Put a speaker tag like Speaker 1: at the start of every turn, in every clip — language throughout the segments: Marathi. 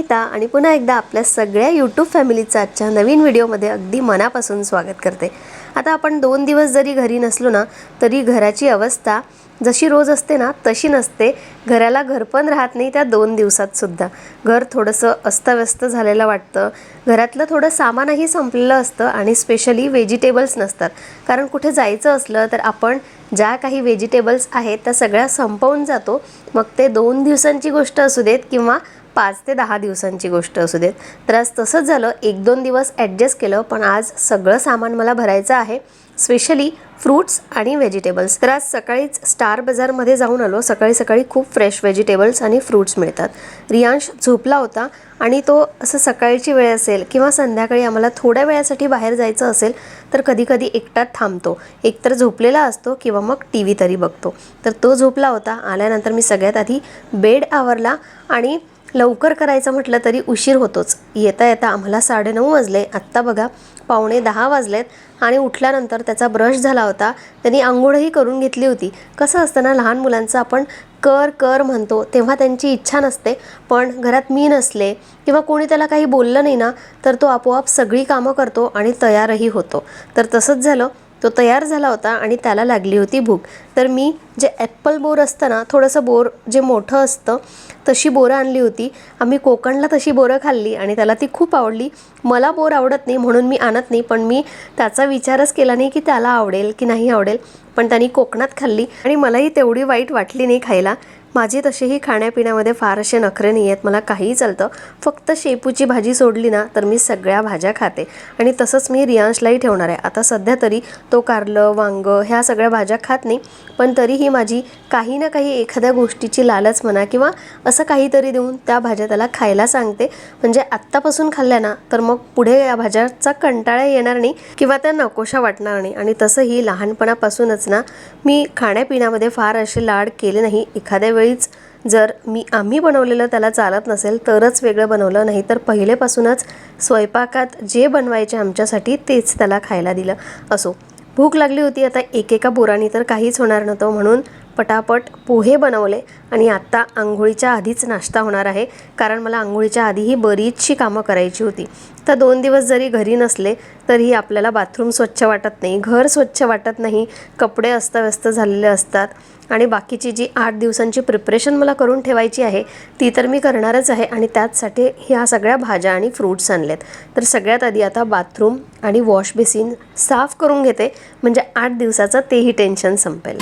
Speaker 1: हॅलो आणि पुन्हा एकदा आपल्या सगळ्या यूट्यूब फॅमिलीचं आजच्या नवीन व्हिडिओमध्ये अगदी मनापासून स्वागत करते. आता आपण दोन दिवस जरी घरी नसलो ना तरी घराची अवस्था जशी रोज असते ना तशी नसते. घराला घर पण राहत नाही त्या दोन दिवसात सुद्धा. घर थोडंसं अस्तव्यस्त झालेलं वाटतं. घरातलं थोडं सामानही संपलेलं असतं आणि स्पेशली व्हेजिटेबल्स नसतात. कारण कुठे जायचं असलं तर आपण ज्या काही व्हेजिटेबल्स आहेत त्या सगळ्या संपवून जातो. मग ते दोन दिवसांची गोष्ट असू देत किंवा पाच ते दहा दिवसांची गोष्ट असू देत. तर आज तसंच झालं. एक दोन दिवस ॲडजस्ट केलं पण आज सगळं सामान मला भरायचं आहे. स्पेशली फ्रूट्स आणि व्हेजिटेबल्स तर आज सकाळीच स्टार बाजारमध्ये जाऊन आलो. सकाळी सकाळी खूप फ्रेश व्हेजिटेबल्स आणि फ्रूट्स मिळतात. रियांश झोपला होता आणि तो असं सकाळची वेळ असेल किंवा संध्याकाळी आम्हाला थोड्या वेळासाठी बाहेर जायचं असेल तर कधीकधी एकटात थांबतो. एकतर झोपलेला असतो किंवा मग टी व्ही तरी बघतो. तर तो झोपला होता. आल्यानंतर मी सगळ्यात आधी बेड आवरला आणि लवकर करायचं म्हटलं तरी उशीर होतोच. येता येता आम्हाला साडेनऊ वाजले. आत्ता बघा पावणे दहा वाजलेत आणि उठल्यानंतर त्याचा ब्रश झाला होता. त्यांनी आंघोळही करून घेतली होती. कसं असतं ना लहान मुलांचं आपण कर कर म्हणतो तेव्हा त्यांची इच्छा नसते. पण घरात मी नसले किंवा कोणी त्याला काही बोललं नाही ना तर तो आपोआप सगळी कामं करतो आणि तयारही होतो. तर तसंच झालं. तो तयार झाला होता आणि त्याला लागली होती भूक. तर मी जे ॲप्पल बोर असतं ना थोडंसं बोर जे मोठं असतं तशी बोरं आणली होती. आम्ही कोकणला तशी बोरं खाल्ली आणि त्याला ती खूप आवडली. मला बोर आवडत नाही म्हणून मी आणत नाही पण मी त्याचा विचारच केला नाही की त्याला आवडेल की नाही आवडेल. पण त्यांनी कोकणात खाल्ली आणि मलाही तेवढी वाईट वाटली नाही खायला. माझे तसेही खाण्यापिण्यामध्ये फार असे नखरे नाही आहेत मला काहीही चालतं. फक्त शेपूची भाजी सोडली ना तर मी सगळ्या भाज्या खाते. आणि तसंच मी रियांशलाही ठेवणार आहे. आता सध्या तरी तो कारलं वांगं ह्या सगळ्या भाज्या खात नाही पण तरीही माझी काही ना काही एखाद्या गोष्टीची लालच म्हणा किंवा असं काहीतरी देऊन त्या भाज्या त्याला खायला सांगते. म्हणजे आत्तापासून खाल्ल्या ना तर मग पुढे या भाज्याचा कंटाळा येणार नाही किंवा त्या नकोशा वाटणार नाही. आणि तसंही लहानपणापासूनच ना मी खाण्यापिण्यामध्ये फार असे लाड केले नाही. एखाद्या वेळीच जर मी आम्ही बनवलेलं त्याला चालत नसेल तरच वेगळं बनवलं. नाही तर पहिलेपासूनच स्वयंपाकात जे बनवायचे आमच्यासाठी तेच त्याला खायला दिलं. असो. भूक लागली होती आता एकेका बोरानी तर काहीच होणार नव्हतं. म्हणून पटापट पोहे बनवले आणि आत्ता आंघोळीच्या आधीच नाश्ता होणार आहे. कारण मला आंघोळीच्या आधीही बरीचशी कामं करायची होती. तर दोन दिवस जरी घरी नसले तरीही आपल्याला बाथरूम स्वच्छ वाटत नाही. घर स्वच्छ वाटत नाही. कपडे अस्ताव्यस्त झालेले असतात. आणि बाकीची जी आठ दिवसांची प्रिपरेशन मला करून ठेवायची आहे ती तर मी करणारच आहे आणि त्याचसाठी ह्या सगळ्या भाज्या आणि फ्रूट्स आणलेत. तर सगळ्यात आधी आता बाथरूम आणि वॉश बेसिन साफ करून घेते. म्हणजे आठ दिवसाचं तेही टेन्शन संपेल.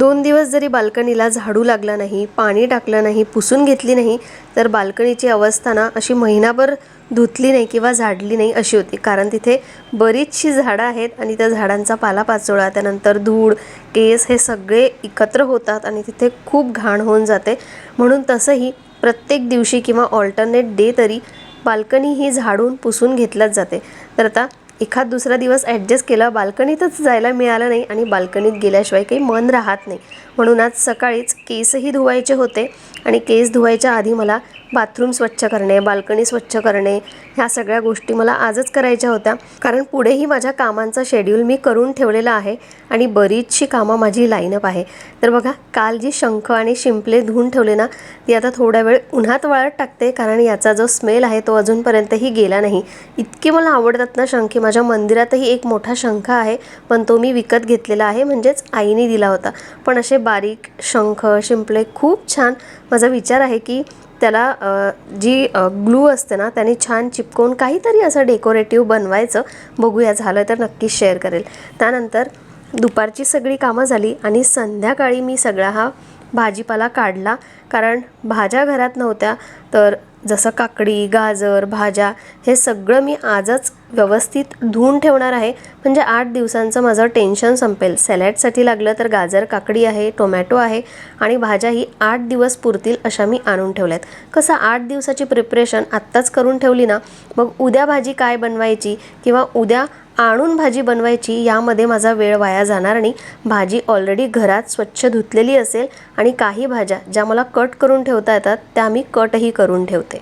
Speaker 1: दोन दिवस जरी बाल्कनीला झाडू लागला नाही पाणी टाकलं नाही पुसून घेतली नाही तर बाल्कनीची अवस्था ना अशी महिनाभर धुतली नाही किंवा झाडली नाही अशी होती. कारण तिथे बरीचशी झाडं आहेत आणि त्या झाडांचा पालापाचोळा त्यानंतर धूळ केस हे सगळे एकत्र होतात आणि तिथे खूप घाण होऊन जाते. म्हणून तसंही प्रत्येक दिवशी किंवा ऑल्टरनेट डे तरी बाल्कनी ही झाडून पुसून घेतल्याच जाते. तर आता एखाद दुसरा दिवस ॲडजस्ट केला बाल्कनीतच जायला मिळालं नाही आणि बाल्कनीत गेल्याशिवाय काही मन राहत नाही. म्हणून आज सकाळीच केसही धुवायचे होते आणि केस धुवायच्या आधी मला बाथरूम स्वच्छ करणे बाल्कनी स्वच्छ करणे ह्या सगळ्या गोष्टी मला आजच करायच्या होत्या. कारण पुढेही माझ्या कामांचा शेड्यूल मी करून ठेवलेला आहे आणि बरीचशी कामं माझी लाईनअप आहे. तर बघा काल जी शंख आणि शिंपले धुवून ठेवले ना ती आता थोड्या वेळ उन्हात वाळत टाकते कारण याचा जो स्मेल आहे तो अजूनपर्यंतही गेला नाही. इतके मला आवडतात ना शंख माझ्या मंदिरातही एक मोठा शंख आहे पण तो मी विकत घेतलेला आहे म्हणजेच आईने दिला होता. पण असे बारीक शंख शिंपले खूप छान. माझा विचार आहे की त्याला जी ग्लू असते ना त्याने छान चिपकवून काहीतरी असं डेकोरेटिव्ह बनवायचं. बघूया झालं तर नक्कीच शेअर करेल. त्यानंतर दुपारची सगळी कामं झाली आणि संध्याकाळी मी सगळा हा भाजीपाला काढला. कारण भाज्या घरात नव्हत्या तर जसं काकडी गाजर भाज्या हे सगळं मी आजच व्यवस्थित धुवून ठेवणार आहे. म्हणजे आठ दिवसांचं माझं टेन्शन संपेल. सॅलॅडसाठी लागलं तर गाजर काकडी आहे टोमॅटो आहे आणि भाज्या ही आठ दिवस पुरतील अशा मी आणून ठेवल्यात. कसं आठ दिवसाची प्रिपरेशन आत्ताच करून ठेवली ना मग उद्या भाजी काय बनवायची किंवा उद्या आणून भाजी बनवायची यामध्ये माझा वेळ वाया जाणार नाही भाजी ऑलरेडी घरात स्वच्छ धुतलेली असेल आणि काही भाज्या ज्या मला कट करून ठेवता येतात त्या मी कटही करून ठेवते.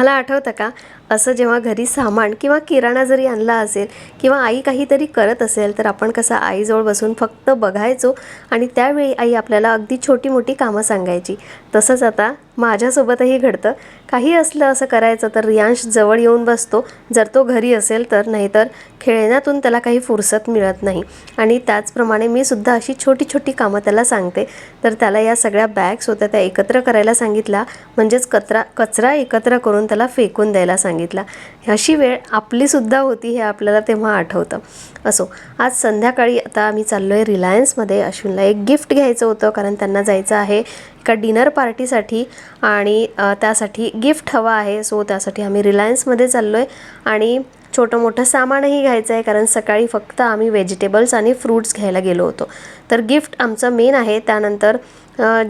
Speaker 1: तुम्हाला आठवतं का? असं जेव्हा घरी सामान किंवा किराणा जरी आणला असेल किंवा आई काहीतरी करत असेल तर आपण कसं आईजवळ बसून फक्त बघायचो आणि त्यावेळी आई आपल्याला अगदी छोटी मोठी कामं सांगायची. तसंच आता माझ्यासोबतही घडतं. काही असलं असं करायचं तर रियांश जवळ येऊन बसतो. जर तो घरी असेल तर नाहीतर खेळण्यातून त्याला काही फुरसत मिळत नाही. आणि त्याचप्रमाणे मी सुद्धा अशी छोटी छोटी कामं त्याला सांगते. तर त्याला या सगळ्या बॅग्स होत्या त्या एकत्र करायला सांगितला म्हणजेच कचरा कचरा एकत्र करून त्याला फेकून द्यायला सांगितला. अशी वेळ आपलीसुद्धा होती हे आपल्याला तेव्हा आठवतं. असो आज संध्याकाळी आता आम्ही चाललो आहे रिलायन्समध्ये अश्विनला एक गिफ्ट घ्यायचं होतं कारण त्यांना जायचं आहे. एका डिनर पार्टीसाठी आणि त्यासाठी गिफ्ट हवं आहे. सो त्यासाठी आम्ही रिलायन्समध्ये चाललो आहे आणि छोटं मोठं सामानही घ्यायचं आहे कारण सकाळी फक्त आम्ही व्हेजिटेबल्स आणि फ्रूट्स घ्यायला गेलो होतो. तर गिफ्ट आमचं मेन आहे. त्यानंतर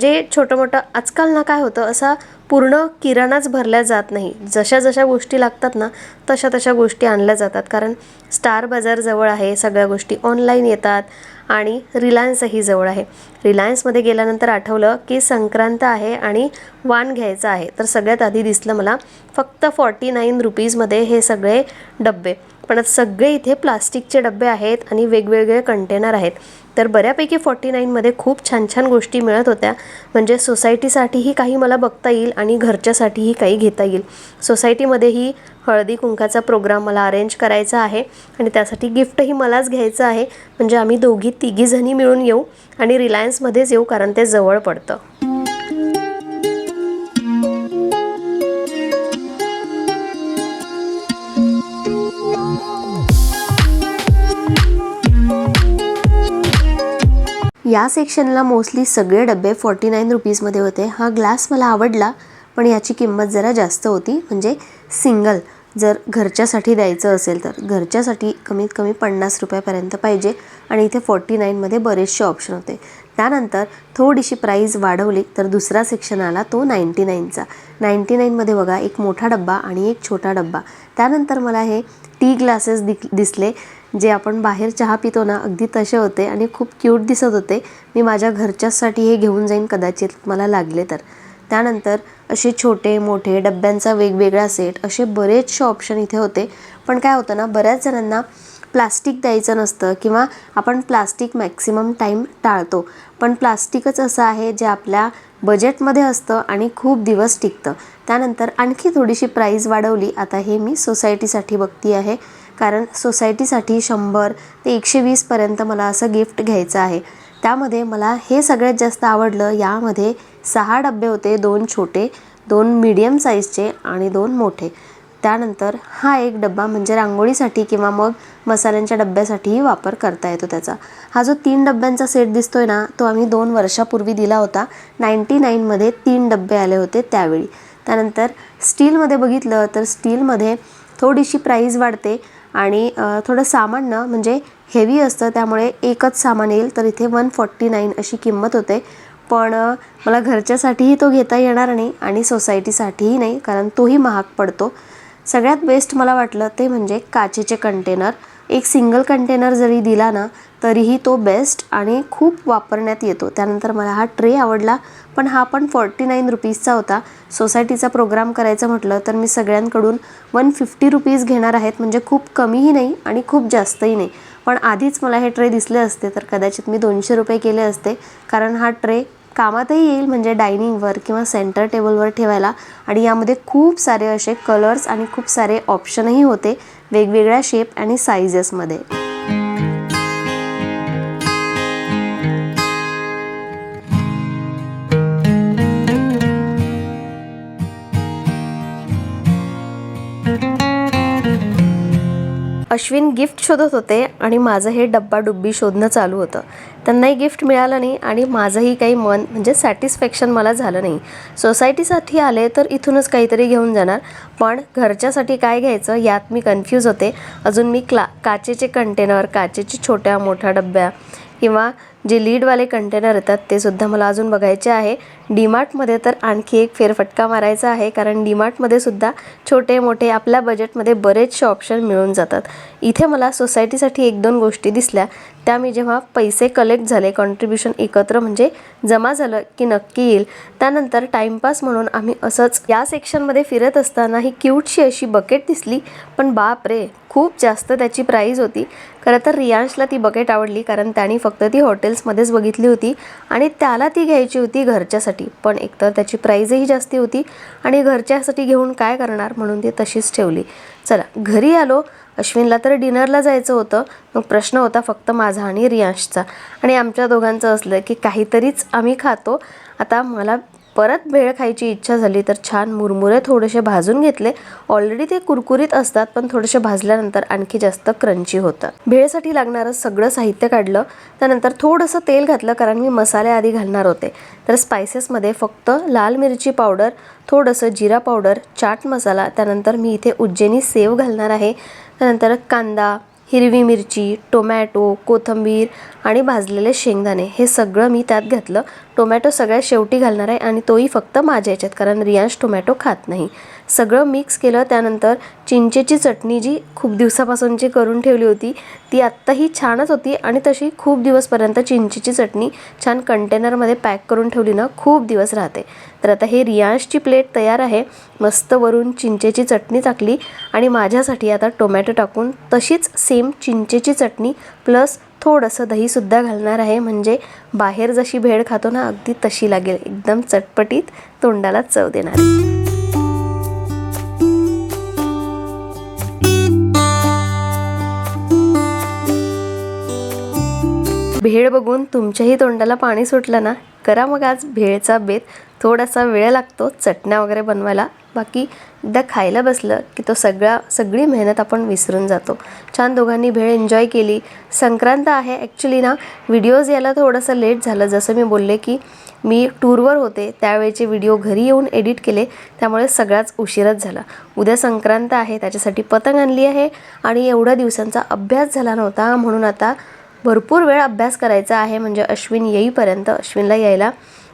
Speaker 1: जे छोटं मोठं आजकाल ना काय होतं असा पूर्ण किराणाच भरल्या जात नाही. जशा जशा गोष्टी लागतात ना तशा तशा गोष्टी आणल्या जातात. कारण स्टार बाजार जवळ आहे सगळ्या गोष्टी ऑनलाईन येतात. आणि रिलायन्सही जवळ आहे. रिलायन्समध्ये गेल्यानंतर आठवलं की संक्रांत आहे आणि वाण घ्यायचं आहे. तर सगळ्यात आधी दिसलं मला फक्त फॉर्टी नाईन रुपीजमध्ये हे सगळे डब्बे. पण सगळे इथे प्लास्टिकचे डबे आहेत आणि वेगवेगळे कंटेनर आहेत. तर बऱ्यापैकी फॉर्टी नाईनमध्ये खूप छान छान गोष्टी मिळत होत्या. म्हणजे सोसायटीसाठीही काही मला बघता येईल आणि घरच्यासाठीही काही घेता येईल. सोसायटीमध्येही हळदी कुंकाचा प्रोग्राम मला अरेंज करायचा आहे आणि त्यासाठी गिफ्टही मलाच घ्यायचं आहे. म्हणजे आम्ही दोघी तिघीजणी मिळून येऊ आणि रिलायन्समध्येच येऊ कारण ते जवळ पडतं. या सेक्शनला मोस्टली सगळे डबे फॉर्टी नाईन रुपीजमध्ये होते. हा ग्लास मला आवडला पण याची किंमत जरा जास्त होती. म्हणजे सिंगल जर घरच्यासाठी द्यायचं असेल तर. घरच्यासाठी कमीत कमी पन्नास रुपयापर्यंत पाहिजे. आणि इथे फॉर्टी नाईनमध्ये बरेचसे ऑप्शन होते. त्यानंतर थोडीशी प्राईज वाढवली तर दुसरा सेक्शन आला तो नाईंटी नाईनचा नाईंटी नाईनमध्ये बघा एक मोठा डब्बा आणि एक छोटा डब्बा. त्यानंतर मला हे टी ग्लासेस दि दिसले. जे आपण बाहेर चहा पितो ना अगदी तसे होते आणि खूप क्यूट दिसत होते. मी माझ्या घरच्यासाठी हे घेऊन जाईन कदाचित मला लागले तर. त्यानंतर असे छोटे मोठे डब्यांचा वेगवेगळा सेट असे बरेचसे ऑप्शन इथे होते. पण काय होतं ना बऱ्याच जणांना प्लास्टिक द्यायचं नसतं किंवा आपण प्लास्टिक मॅक्सिमम टाईम टाळतो. पण प्लास्टिकच असं आहे जे आपल्या बजेटमध्ये असतं आणि खूप दिवस टिकतं. त्यानंतर आणखी थोडीशी प्राईज वाढवली. आता हे मी सोसायटीसाठी बघती आहे कारण सोसायटीसाठी शंभर ते एकशे वीसपर्यंत मला असं गिफ्ट घ्यायचं आहे. त्यामध्ये मला हे सगळ्यात जास्त आवडलं यामध्ये सहा डबे होते दोन छोटे दोन मीडियम साईजचे आणि दोन मोठे. त्यानंतर हा एक डब्बा म्हणजे रांगोळीसाठी किंवा मग मसाल्यांच्या डब्यासाठीही वापर करता येतो त्याचा. हा जो तीन डब्यांचा सेट दिसतोय ना तो आम्ही दोन वर्षापूर्वी दिला होता. नाईंटी नाईनमध्ये तीन डब्बे आले होते त्यावेळी. त्यानंतर स्टीलमध्ये बघितलं तर स्टीलमध्ये थोडीशी प्राईज वाढते. आणि थोडं सामान ना म्हणजे हेवी असतं त्यामुळे एकच सामान येईल तर इथे वन फॉर्टी नाईन अशी किंमत होते. पण मला घरच्यासाठीही तो घेता येणार नाही आणि सोसायटीसाठीही नाही कारण तोही महाग पडतो. सगळ्यात बेस्ट मला वाटलं ते म्हणजे काचेचे कंटेनर एक सिंगल कंटेनर जरी दिला ना तरीही तो बेस्ट आणि खूप वापरण्यात येतो. त्यानंतर मला हा ट्रे आवडला पण हा पण फॉर्टी नाईन रुपीजचा होता. सोसायटीचा प्रोग्राम करायचं म्हटलं तर मी सगळ्यांकडून वन फिफ्टी रुपीज घेणार आहेत. म्हणजे खूप कमीही नाही आणि खूप जास्तही नाही. पण आधीच मला हे ट्रे दिसले असते तर कदाचित मी दोनशे रुपये केले असते. कारण हा ट्रे कामातही येईल म्हणजे डायनिंगवर किंवा सेंटर टेबलवर ठेवायला. आणि यामध्ये खूप सारे असे कलर्स आणि खूप सारे ऑप्शनही होते वेगवेगळ्या शेप आणि सायझेसमध्ये अश्विन गिफ्ट शोधत होते आणि माझं हे डब्बाडुब्बी शोधणं चालू होतं. त्यांनाही गिफ्ट मिळालं नाही आणि माझंही काही मन म्हणजे सॅटिस्फॅक्शन मला झालं नाही. सोसायटीसाठी आले तर इथूनच काहीतरी घेऊन जाणार. पण घरच्यासाठी काय घ्यायचं यात मी कन्फ्यूज होते. अजून मी क्ला काचेचे कंटेनर काचेचे छोट्या मोठ्या डब्या किंवा जे लीडवाले कंटेनर येतात ते सुद्धा मला अजून बघायचे आहे. डीमार्टमध्ये तर आणखी एक फेरफटका मारायचा आहे. कारण डीमार्टमध्ये सुद्धा छोटे मोठे आपल्या बजेटमध्ये बरेचसे ऑप्शन मिळून जातात. इथे मला सोसायटीसाठी एक दोन गोष्टी दिसल्या. त्या मी जेव्हा पैसे कलेक्ट झाले कॉन्ट्रीब्युशन एकत्र म्हणजे जमा झालं की नक्की येईल त्यानंतर टाईमपास म्हणून आम्ही असंच या सेक्शनमध्ये फिरत असताना ही क्यूटशी अशी बकेट दिसली. पण बाप रे खूप जास्त त्याची प्राईज होती. खरं तर रियांशला ती बकेट आवडली कारण त्याने फक्त ती हॉटेल्समध्येच बघितली होती आणि त्याला ती घ्यायची होती घरच्यासाठी. पण एकतर त्याची प्राईजही जास्ती होती आणि घरच्यासाठी घेऊन काय करणार म्हणून ती तशीच ठेवली. चला घरी आलो. अश्विनला तर डिनरला जायचं होतं. मग प्रश्न होता फक्त माझा आणि रियांशचा. आणि आमच्या दोघांचं असलं की काहीतरीच आम्ही खातो. आता मला परत भेळ खायची इच्छा झाली तर छान मुरमुरे थोडेसे भाजून घेतले. ऑलरेडी ते कुरकुरीत असतात पण थोडेसे भाजल्यानंतर आणखी जास्त क्रंची होतं. भेळसाठी लागणारं सगळं साहित्य काढलं त्यानंतर थोडंसं तेल घातलं कारण मी मसाले आधी घालणार होते. तर स्पायसेसमध्ये फक्त लाल मिरची पावडर थोडंसं जिरा पावडर चाट मसाला त्यानंतर मी इथे उज्जैनी सेव घालणार आहे. त्यानंतर कांदा हिरवी मिरची टोमॅटो कोथिंबीर आणि भाजलेले शेंगदाणे. हे सगळं मी त्यात घातलं. टोमॅटो सगळ्यात शेवटी घालणार आहे आणि तोही फक्त माझ्या याच्यात कारण रियांश टोमॅटो खात नाही. सगळं मिक्स केलं त्यानंतर चिंचेची चटणी जी खूप दिवसापासूनची करून ठेवली होती ती आत्ताही छानच होती आणि तशी खूप दिवसपर्यंत चिंचेची चटणी छान कंटेनरमध्ये पॅक करून ठेवली ना खूप दिवस राहते. तर आता हे रियांशची प्लेट तयार आहे. मस्त वरून चिंचेची चटणी टाकली आणि माझ्यासाठी आता टोमॅटो टाकून तशीच सेम चिंचेची चटणी प्लस थोडंसं दहीसुद्धा घालणार आहे. म्हणजे बाहेर जशी भेळ खातो ना अगदी तशी लागेल. एकदम चटपटीत तोंडाला चव देणार. भेळ बघून तुमच्याही तोंडाला पाणी सुटलं ना? करा मग आज भेळचा बेत. थोडासा वेळ लागतो चटण्या वगैरे बनवायला. बाकी एकदा खायला बसलं की तो सगळा सगळी मेहनत आपण विसरून जातो. छान दोघांनी भेळ एन्जॉय केली. संक्रांत आहे ॲक्च्युली ना. व्हिडिओज यायला थोडंसं लेट झालं. जसं मी बोलले की मी टूरवर होते. त्यावेळेचे व्हिडिओ घरी येऊन एडिट केले. त्यामुळे सगळाच उशीरच झाला. उद्या संक्रांत आहे. त्याच्यासाठी पतंग आणली आहे. आणि एवढ्या दिवसांचा अभ्यास झाला नव्हता. म्हणून आता भरपूर वेळ अभ्यास करायचा आहे. म्हणजे अश्विन येईपर्यंत अश्विनला यायला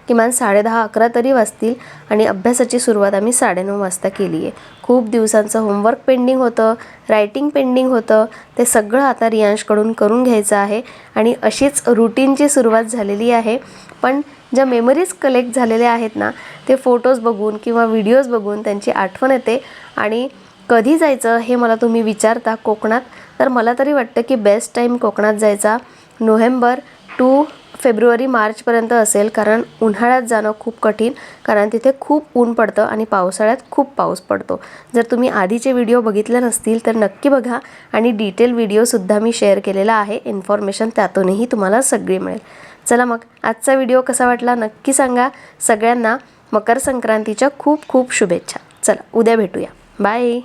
Speaker 1: किमान साडेदहा अकरा तरी वाजतील आणि अभ्यासाची सुरुवात आम्ही साडेनऊ वाजता केली आहे. खूप दिवसांचं होमवर्क पेंडिंग होतं रायटिंग पेंडिंग होतं. ते सगळं आता रियांशकडून करून घ्यायचं आहे आणि अशीच रुटीनची सुरुवात झालेली आहे. पण ज्या मेमरीज कलेक्ट झालेल्या आहेत ना ते फोटोज बघून किंवा व्हिडिओज बघून त्यांची आठवण येते. आणि कधी जायचं हे मला तुम्ही विचारता कोकणात तर मला तरी वाटतं की बेस्ट टाईम कोकणात जायचा नोव्हेंबर टू फेब्रुवारी मार्चपर्यंत असेल. कारण उन्हाळ्यात जाणं खूप कठीण कारण तिथे खूप ऊन पडतं आणि पावसाळ्यात खूप पाऊस पडतो. जर तुम्ही आधीचे व्हिडिओ बघितले नसतील तर नक्की बघा आणि डिटेल व्हिडिओसुद्धा मी शेअर केलेला आहे. इन्फॉर्मेशन त्यातूनही तुम्हाला सगळी मिळेल. चला मग आजचा व्हिडिओ कसा वाटला नक्की सांगा. सगळ्यांना मकर संक्रांतीच्या खूप खूप शुभेच्छा. चला उद्या भेटूया. बाय